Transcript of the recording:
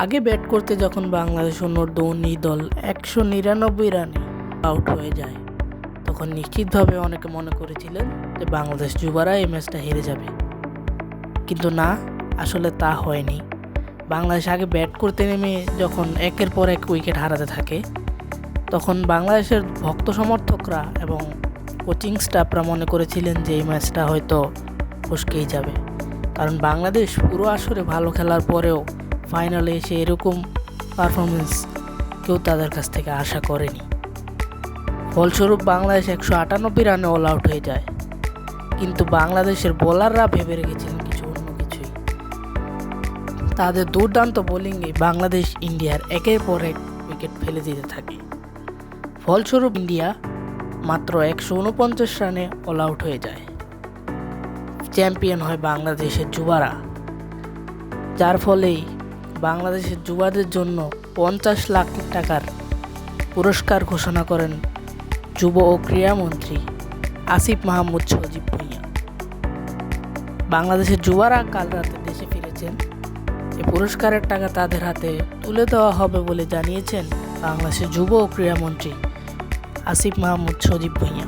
আগে ব্যাট করতে যখন বাংলাদেশ অন্য উনিশ দল একশো নিরানব্বই রানে আউট হয়ে যায়, তখন নিশ্চিতভাবে অনেকে মনে করেছিলেন যে বাংলাদেশ যুবারা এই ম্যাচটা হেরে যাবে। কিন্তু না, আসলে তা হয়নি। বাংলাদেশ আগে ব্যাট করতে নেমে যখন একের পর এক উইকেট হারাতে থাকে, তখন বাংলাদেশের ভক্ত সমর্থকরা এবং কোচিং স্টাফরা মনে করেছিলেন যে এই ম্যাচটা হয়তো ফসকেই যাবে। কারণ বাংলাদেশ পুরো আসরে ভালো খেলার পরেও ফাইনালে এসে এরকম পারফরমেন্স কেউ তাদের কাছ থেকে আশা করেনি। ফলস্বরূপ বাংলাদেশ একশো আটানব্বই রানে অল আউট হয়ে যায়। কিন্তু বাংলাদেশের বোলাররা ভেবে রেখেছিলেন কিছু অন্য কিছুই। তাদের দুর্দান্ত বোলিংয়ে বাংলাদেশ ইন্ডিয়ার একের পর এক উইকেট ফেলে দিতে থাকে। ফলস্বরূপ ইন্ডিয়া মাত্র একশো উনপঞ্চাশ রানে অল আউট হয়ে যায়। চ্যাম্পিয়ন হয় বাংলাদেশের যুবারা। যার ফলেই বাংলাদেশের যুবাদের জন্য পঞ্চাশ লাখ টাকার পুরস্কার ঘোষণা করেন যুব ও ক্রীড়ামন্ত্রী আসিফ মাহমুদ সজীব ভুঁইয়া। বাংলাদেশের যুবারা কাল রাতে দেশে ফিরেছেন। এই পুরস্কারের টাকা তাদের হাতে তুলে দেওয়া হবে বলে জানিয়েছেন বাংলাদেশের যুব ও ক্রীড়ামন্ত্রী আসিফ মাহমুদ সজীব ভুঁইয়া।